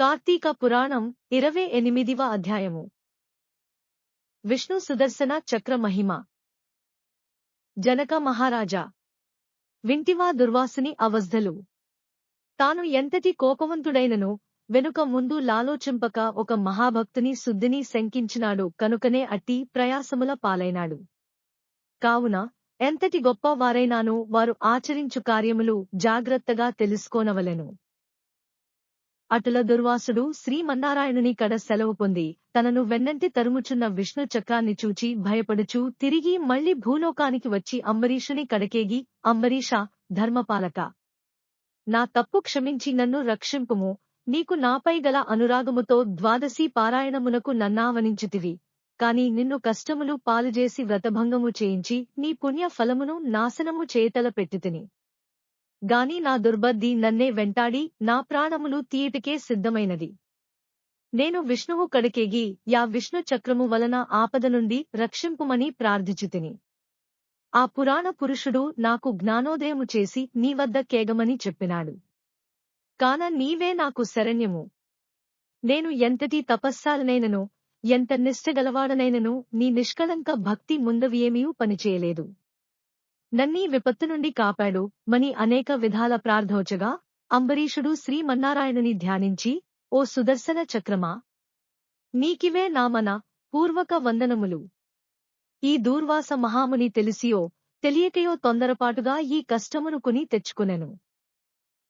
కార్తీక పురాణం ఇరవై ఎనిమిదివ అధ్యాయము. విష్ణు సుదర్శన చక్ర మహిమ. జనక మహారాజా వింటివా దుర్వాసుని అవస్థలు. తాను ఎంతటి కోపవంతుడైనను వెనుక ముందు లాలోచింపక ఒక మహాభక్తుని శుద్ధిని శంకించినాడు కనుకనే అట్టి ప్రయాసముల పాలైనాడు. కావున ఎంతటి గొప్ప వారైనాను వారు ఆచరించు కార్యములు జాగ్రత్తగా తెలుసుకోనవలెను. అటుల దుర్వాసుడు శ్రీమన్నారాయణుని కడ సెలవు పొంది తనను వెన్నంటి తరుముచున్న విష్ణు చక్రాన్ని చూచి భయపడుచూ తిరిగి మళ్ళీ భూలోకానికి వచ్చి అంబరీషుని కడకేగి అంబరీష ధర్మపాలక! నా తప్పు క్షమించి నన్ను రక్షింపుము. నీకు నాపై గల అనురాగముతో ద్వాదశి పారాయణమునకు నన్నావనించితివి. కాని నిన్ను కష్టములు పాలుజేసి వ్రతభంగము చేయించి నీ పుణ్య ఫలమును నాశనము చేతల పెట్టితిని. గాని నా దుర్బద్ధి నన్నే వెంటాడి నా ప్రాణములు తీయటికే సిద్ధమైనది. నేను విష్ణువు కడకేగి యా విష్ణు చక్రము వలన ఆపద నుండి రక్షింపుమని ప్రార్థించితిని. ఆ పురాణ పురుషుడు నాకు జ్ఞానోదయము చేసి నీ వద్ద కేగమని చెప్పినాడు. కాన నీవే నాకు శరణ్యము. నేను ఎంతటి తపస్సాలనైనను ఎంత నిష్టగలవాడనైనను నీ నిష్కళంక భక్తి ముందవియేమీ పనిచేయలేదు. నన్నీ విపత్తు నుండి కాపాడు. మని అనేక విధాల ప్రార్థోచగా అంబరీషుడు శ్రీమన్నారాయణుని ధ్యానించి ఓ సుదర్శన చక్రమా నీకివే నామన పూర్వక వందనములు. ఈ దూర్వాస మహాముని తెలిసియో తెలియకయో తొందరపాటుగా ఈ కష్టమును కొని తెచ్చుకునెను.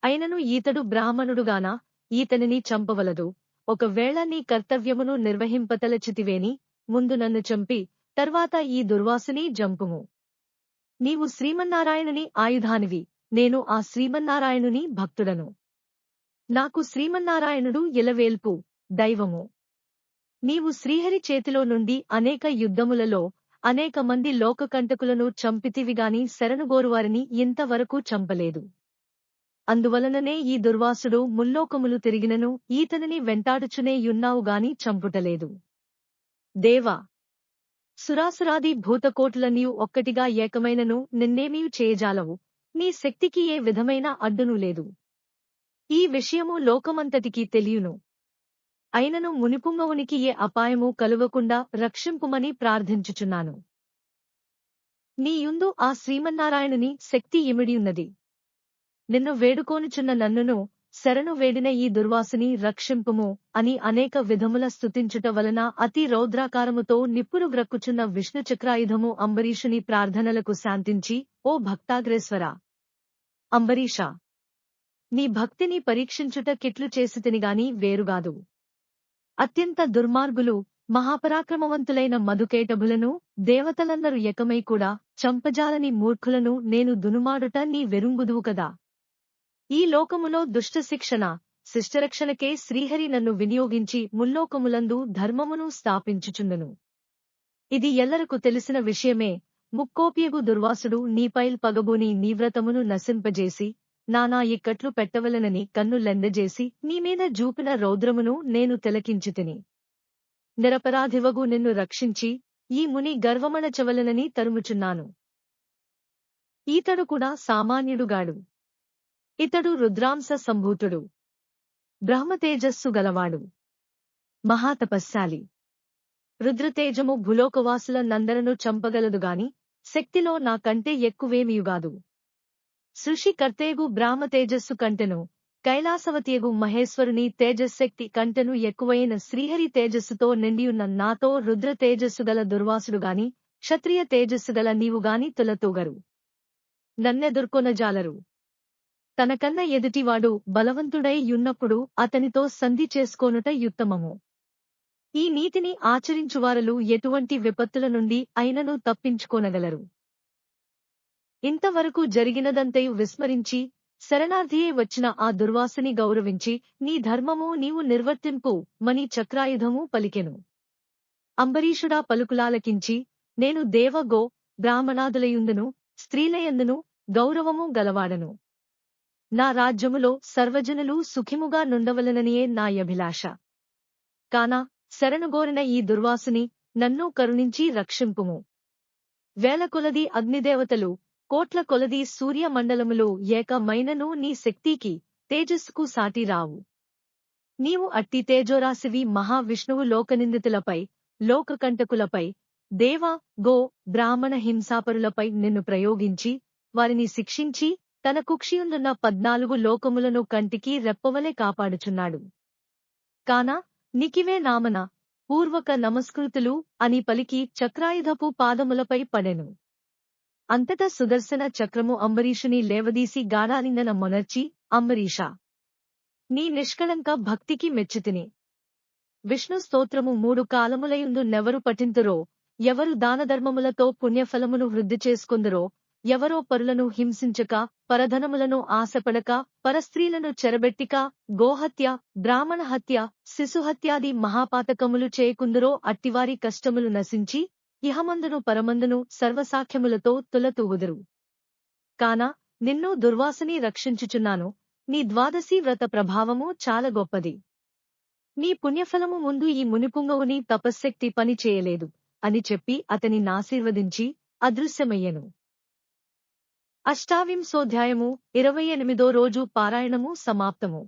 అయినను ఈతడు బ్రాహ్మణుడుగాన ఈతనిని చంపవలదు. ఒకవేళ నీ కర్తవ్యమును నిర్వహింపతలచితివేని ముందు నన్ను చంపి తర్వాత ఈ దుర్వాసుని జంపుము. నీవు శ్రీమన్నారాయణుని ఆయుధానివి. నేను ఆ శ్రీమన్నారాయణుని భక్తుడను. నాకు శ్రీమన్నారాయణుడు ఎలవేల్పు దైవము. నీవు శ్రీహరి చేతిలో నుండి అనేక యుద్ధములలో అనేక మంది లోకకంటకులను చంపితివిగాని శరణుగోరువారిని ఇంతవరకు చంపలేదు. అందువలననే ఈ దుర్వాసుడు ముల్లోకములు తిరిగినను ఈతనిని వెంటాడుచునే యున్నావుగాని చంపుటలేదు. దేవా సురాసురాది భూతకోటులనియు ఒక్కటిగా ఏకమైనను నిన్నేమీ చేయజాలవు. నీ శక్తికి ఏ విధమైన అడ్డును లేదు. ఈ విషయము లోకమంతటికీ తెలియును. అయినను మునిపుంగవునికి ఏ అపాయము కలువకుండా రక్షింపుమని ప్రార్థించుచున్నాను. నీయుందు ఆ శ్రీమన్నారాయణుని శక్తి ఇమిడియున్నది. నిన్ను వేడుకోనుచున్న నన్నును శరణు వేడిన ఈ దుర్వాసుని రక్షింపుము అని అనేక విధముల స్తుతించుట వలన అతి రౌద్రాకారముతో నిప్పులు గ్రక్కుచున్న విష్ణు చక్రాయుధము అంబరీషుని ప్రార్థనలకు శాంతించి ఓ భక్తాగ్రేశ్వర! అంబరీష! నీ భక్తిని పరీక్షించుట కిట్లు చేసితినిగాని వేరుగాదు. అత్యంత దుర్మార్గులు మహాపరాక్రమవంతులైన మధుకేటభులను దేవతలందరూ ఎకమై కూడా చంపజాలని మూర్ఖులను నేను దునుమాడుట నీ వెరుంగుదువు కదా! ఈ లోకములో దుష్ట శిక్షణ శిష్టరక్షణకే శ్రీహరి నన్ను వినియోగించి ముల్లోకములందు ధర్మమును స్థాపించుచుండును. ఇది ఎల్లరకు తెలిసిన విషయమే. ముక్కోపియగు దుర్వాసుడు నీపైల్ పగబూని నీవ్రతమును నశింపజేసి నానా ఇక్కట్లు పెట్టవలనని కన్నులెందజేసి నీమీద జూపిన రౌద్రమును నేను తిలకించితిని. నిరపరాధివగు నిన్ను రక్షించి ఈ ముని గర్వమణచవలనని తరుముచున్నాను. ఈతడు కూడా సామాన్యుడుగాడు. ఇతడు రుద్రాంశ సంభూతుడు. బ్రహ్మతేజస్సు గలవాడు. మహాతపస్శాలి. రుద్రతేజము భులోకవాసుల నందరను చంపగలదుగాని శక్తిలో నాకంటే ఎక్కువేమియుగాదు. సృషికర్తేగు బ్రాహ్మతేజస్సు కంటెను కైలాసవతియగు మహేశ్వరుని తేజశక్తి కంటెను ఎక్కువైన శ్రీహరి తేజస్సుతో నిండియున్న నాతో రుద్ర తేజస్సుగల దుర్వాసుడుగాని క్షత్రియ తేజస్సుగల నీవుగాని తులతూగరు. నన్నెదుర్కొనజాలరు. తనకన్న ఎదుటివాడు బలవంతుడై యున్నప్పుడు అతనితో సంధి చేసుకోనుట యుత్తమము. ఈ నీతిని ఆచరించువారలు ఎటువంటి విపత్తుల నుండి అయినను తప్పించుకోనగలరు. ఇంతవరకు జరిగినదంతయు విస్మరించి శరణార్థియే వచ్చిన ఆ దుర్వాసని గౌరవించి నీ ధర్మము నీవు నిర్వర్తింపు మని చక్రాయుధము పలికెను. అంబరీషుడా పలుకులాలకించి నేను దేవగో బ్రాహ్మణాదులయుందును స్త్రీలయందును గౌరవము గలవాడను. నా రాజ్యములో సర్వజనులు సుఖిముగా నుండవలననియే నా అభిలాష. కాన శరణుగోరిన ఈ దుర్వాసుని నన్ను కరుణించి రక్షింపుము. వేల కొలది అగ్నిదేవతలు కోట్ల కొలది సూర్యమండలములు ఏకమైనను నీ శక్తికి తేజస్సుకు సాటి రావు. నీవు అట్టి తేజోరాశివి మహావిష్ణువు లోకనిందితులపై లోకకంటకులపై దేవ గో బ్రాహ్మణ హింసాపరులపై నిన్ను ప్రయోగించి వారిని శిక్షించి తన కుక్షియుందున్న పద్నాలుగు లోకములను కంటికి రెప్పవలే కాపాడుచున్నాడు. కాన నికివే నామన పూర్వక నమస్కృతులు అని పలికి చక్రాయుధపు పాదములపై పడెను. అంతటా సుదర్శన చక్రము అంబరీషుని లేవదీసి గాఢాలింగన మొనర్చి అంబరీష నీ నిష్కళంక భక్తికి మెచ్చుతిని. విష్ణు స్తోత్రము మూడు కాలములయుందు నెవరు పఠింతురో ఎవరు దానధర్మములతో పుణ్యఫలమును వృద్ధి చేసుకుందరో ఎవరో పరులను హింసించక పరధనములను ఆశపడక పరస్త్రీలను చెరబెట్టిక గోహత్య బ్రాహ్మణ హత్య శిశుహత్యాది మహాపాతకములు చేయకుందరో అట్టివారి కష్టములు నశించి ఇహమందును పరమందును సర్వసాఖ్యములతో తులతూగుదురు కాన నిన్ను దుర్వాసని రక్షించుచున్నాను నీ ద్వాదశీ వ్రత ప్రభావము చాలా గొప్పది. నీ పుణ్యఫలము ముందు ఈ మునిపుంగవుని తపశ్శక్తి పని చేయలేదు అని చెప్పి అతని నాశీర్వదించి అదృశ్యమయ్యెను. అష్టావింశోధ్యాయము ఇరవై ఎనిమిదో రోజు పారాయణము సమాప్తము.